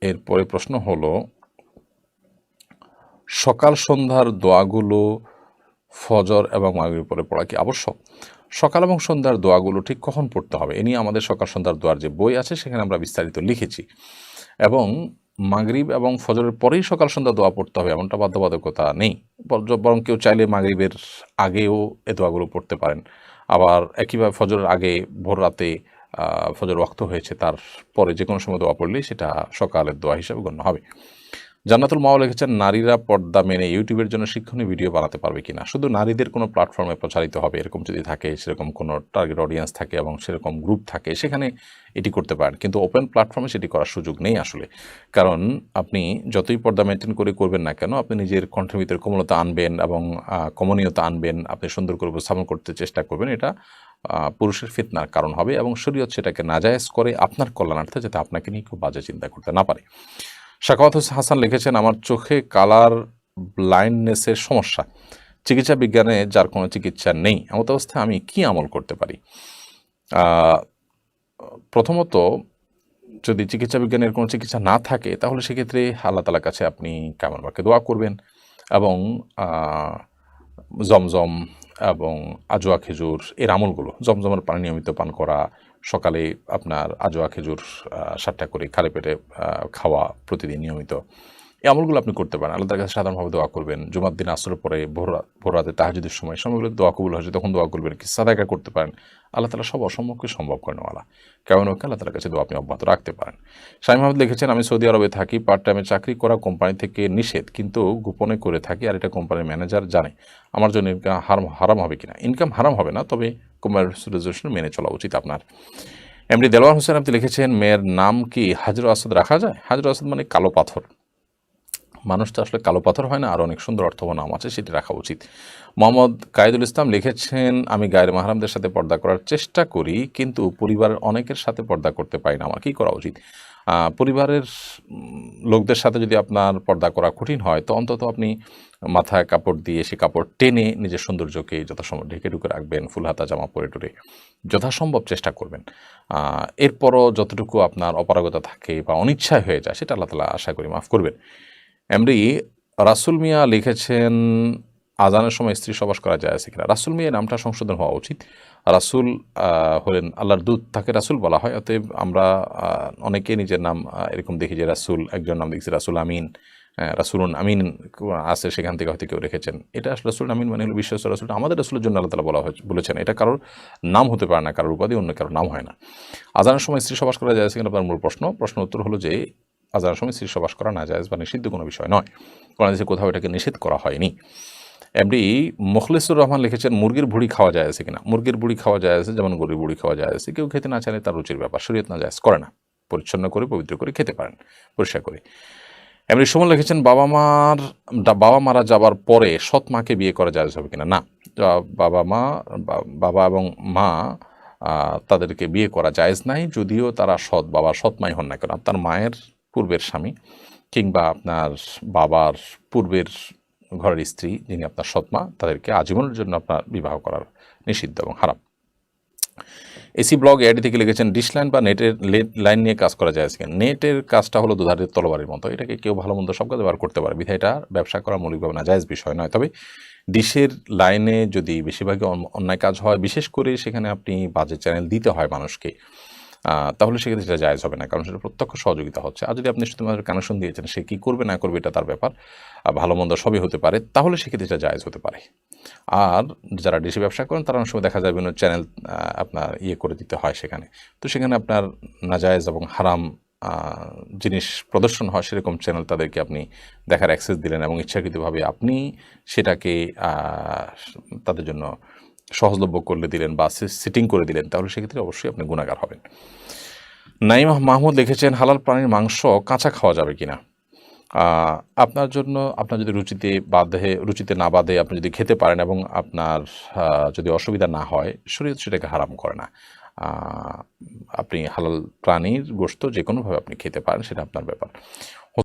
এরপরে প্রশ্ন হলো, সকাল সন্ধ্যার দোয়াগুলো ফজর এবং মাগরিবের পরে পড়া কি আবশ্যক? সকাল এবং সন্ধ্যার দোয়াগুলো ঠিক কখন পড়তে হবে? এ নিয়ে আমাদের সকাল সন্ধ্যার দোয়ার যে বই আছে, সেখানে আমরা বিস্তারিত লিখেছি। এবং মাগরিব এবং ফজরের পরেই সকাল সন্ধ্যা দোয়া পড়তে হবে, এমনটা বাধ্যবাধকতা নেই। বর- কেউ চাইলে মাগরিবের আগেও এ দোয়াগুলো পড়তে পারেন। আবার একইভাবে ফজরের আগে ভোর রাতে ফজর ওয়াক্ত হয়েছে তার পরে যে কোনো সময় দোয়া পড়লেই সেটা সকালের দোয়া হিসাবে গণ্য হবে। জান্নাতুল মাও লিখেছেন, নারীরা পর্দা মেনে ইউটিউবের জন্য শিক্ষণীয় ভিডিও বানাতে পারবে কিনা? শুধু নারীদের কোনো প্ল্যাটফর্মে প্রচারিত হবে, এরকম যদি থাকে, সেরকম কোনো টার্গেট অডিয়েন্স থাকে এবং সেরকম গ্রুপ থাকে, সেখানে এটি করতে পারেন। কিন্তু ওপেন প্ল্যাটফর্মে সেটি করার সুযোগ নেই আসলে। কারণ আপনি যতই পর্দা মেনটেন করে করবেন না কেন, আপনি নিজের কণ্ঠের ভিতরে কোমলতা আনবেন এবং কমনীয়তা আনবেন, আপনি সুন্দর করে উপস্থাপন করতে চেষ্টা করবেন, এটা পুরুষের ফিতনার কারণ হবে এবং শরীয়ত সেটাকে নাজায়েজ করে আপনার কল্যাণার্থে যাতে আপনাকে নিয়ে খুব বাজে চিন্তা করতে না পারে। শাকাওয়াত হোসেন হাসান লিখেছেন, আমার চোখে কালার ব্লাইন্ডনেসের সমস্যা। চিকিৎসা বিজ্ঞানে যার কোনো চিকিৎসা নেই, এমত অবস্থায় আমি কি আমল করতে পারি? প্রথমত, যদি চিকিৎসা বিজ্ঞানের কোনো চিকিৎসা না থাকে, তাহলে সেক্ষেত্রে আল্লাহ তালার কাছে আপনি কেমন কামরবাকে দোয়া করবেন এবং জমজম এবং আজোয়া খেজুর, এর আমলগুলো, জমজমের পানি নিয়মিত পান করা সকালে আপনার আজোয়া খেজুর সাতটা করে খালি পেটে খাওয়া প্রতিদিন নিয়মিত। এই আমলগুলো আপনি করতে পারেন। আল্লাহর কাছে সাধারণভাবে দোয়া করবেন। জুমার দিন আসরের পরে, ভোর রাতে তাহাজুদের সময় সময়গুলো দোয়া কবুল হয়েছে, তখন দোয়া করবেন কি, সাদাকা করতে পারেন। আল্লাহ তালা সব অসম্ভবকে সম্ভব করেন ওয়ালা। কেমন হোক আল্লাহ তালার কাছে দোয়া আপনি অব্যাহত রাখতে পারেন। শাহিম আহমদ লিখেছেন, আমি সৌদি আরবে থাকি পার্ট টাইমে চাকরি করা কোম্পানি থেকে নিষেধ, কিন্তু গোপনে করে থাকি আর এটা কোম্পানির ম্যানেজার জানে। আমার জন্য ইনকাম হারাম হারাম হবে কিনা? ইনকাম হারাম হবে না, তবে কোম্পানির রেজলিউশন মেনে চলা উচিত আপনার। এমডি দেলোয়ার হোসেন আপনি লিখেছেন, মেয়ের নাম কি হাজর আসাদ রাখা যায়? হাজর আসাদ মানে কালো পাথর। মানুষ তো আসলে কালো পাথর হয় না, আর অনেক সুন্দর অর্থবহ নাম আছে, সেটি রাখা উচিত। মোহাম্মদ কায়েদুল ইসলাম লিখেছেন, আমি গায়ের মাহারামদের সাথে পর্দা করার চেষ্টা করি, কিন্তু পরিবারের অনেকের সাথে পর্দা করতে পারি না, আমার কী করা উচিত? পরিবারের লোকদের সাথে যদি আপনার পর্দা করা কঠিন হয়, তো অন্তত আপনি মাথায় কাপড় দিয়ে সে কাপড় টেনে নিজের সৌন্দর্যকে যথাসম্ভব ঢেকে ঢুকে রাখবেন, ফুল হাতা, জামা পরে টরে। যথাসম্ভব চেষ্টা করবেন। এরপরও যতটুকু আপনার অপারগতা থাকে বা অনিচ্ছায় হয়ে যায়, সেটা আল্লাহ তালা আশা করি মাফ করবেন। এমনি রাসুল মিয়া লিখেছেন, আজানের সময় স্ত্রী সবাস করা যায় আছে কিনা? রাসুল মিয়া নামটা সংশোধন হওয়া উচিত। রাসুল হলেন আল্লাহর দূত, তাকে রাসুল বলা হয়। অতএব আমরা অনেকে নিজের নাম এরকম দেখি যে রাসুল, একজন নাম দেখছি রাসুল আমিন রাসুলুন আমিন আছে সেখান থেকে হয়তো কেউ রেখেছেন। এটা আসলে রাসুল আমিন মানে হলো বিশ্বাস রাসুল। আমাদের রাসুলের জন্য আল্লাহ তালা বলা হয়েছে, বলেছেন এটা। কারোর নাম হতে পারে না, কারোর উপাধি অন্য কারোর নাম হয় না। আজানের সময় স্ত্রী সবাস করা যায় কিনা আপনার মূল প্রশ্ন। প্রশ্ন উত্তর হলো যে আজানের সময় স্ত্রী সবাস করা না যায় বা নিষিদ্ধ কোনো বিষয় নয়। কোরআন দেশে কোথাও এটাকে নিষেধ করা হয়নি। এমনি মুখলিসুর রহমান লিখেছেন, মুরগির ভুড়ি খাওয়া যায় আছে কিনা? মুরগির বুড়ি খাওয়া যায় আছে, যেমন গরুর বুড়ি খাওয়া যায় আছে। কেউ খেতে না চাইলে তার রুচির ব্যাপার, শরীয়ত না যায় করে না। পরিচ্ছন্ন করে, পবিত্র করে খেতে পারেন, পরিষ্কার করে। এমনি সুমন লিখেছেন, বাবা মার বাবা মারা যাবার পরে সৎ মাকে বিয়ে করা যায় হবে কিনা? না। বাবা মা বাবা এবং মা তাদেরকে বিয়ে করা জায়েজ নাই, যদিও তারা সৎ, বাবা সৎ মাই হন না কেন। আপনার মায়ের পূর্বের স্বামী কিংবা আপনার বাবার পূর্বের ঘরের স্ত্রী যিনি আপনার সৎমা, তাদেরকে আজীবনের জন্য আপনার বিবাহ করার নিষিদ্ধ এবং হারাম। এসি ব্লগ এডি থেকে লিখেছেন, ডিশ লাইন বা নেটের লাইন নিয়ে কাজ করা যায় কিনা নেটের কাজটা হলো দুধারের তলবারের মতো। এটাকে কেউ ভালো মন্দ সব কাজ ব্যবহার করতে পারে। বিধায় এটা ব্যবসা করা মৌলিকভাবে না জায়েজ বিষয় নয়। তবে ডিশের লাইনে যদি বেশিরভাগই অন্যায় কাজ হয়, বিশেষ করে সেখানে আপনি বাজে চ্যানেল দিতে হয় মানুষকে। তাহলে সেক্ষেত্রে সেটা জায়জ হবে না, কারণ সেটা প্রত্যক্ষ সহযোগিতা হচ্ছে। আর যদি আপনি শুধুমাত্র কানেকশন দিয়েছেন, সে কী করবে, না করবে, এটা তার ব্যাপার। ভালো মন্দ সবই হতে পারে, তাহলে সেক্ষেত্রে সেটা জায়জ হতে পারে। আর যারা ডিসি ব্যবসা করেন, তারা অনেক সময় দেখা যায় বিভিন্ন চ্যানেল আপনার ইয়ে করে দিতে হয় সেখানে। তো সেখানে আপনার নাজায়েজ এবং হারাম জিনিস প্রদর্শন হয়, সেরকম চ্যানেল তাদেরকে আপনি দেখার অ্যাক্সেস দিলেন এবং ইচ্ছাকৃতভাবে আপনি সেটাকে তাদের জন্য সহজলভ্য করলে দিলেন বা সিটিং করে দিলেন, তাহলে সেক্ষেত্রে অবশ্যই আপনি গুণাগার হবেন। নাইম মাহমুদ লিখেছেন, হালাল প্রাণীর মাংস কাঁচা খাওয়া যাবে কিনা? আপনার জন্য, আপনার যদি রুচিতে বাধে, রুচিতে না বাধে আপনি যদি খেতে পারেন এবং আপনার যদি অসুবিধা না হয়, শরীর সেটাকে হারাম করে না। আপনি হালাল প্রাণীর গোশত যে কোনোভাবে আপনি খেতে পারেন, সেটা আপনার ব্যাপার।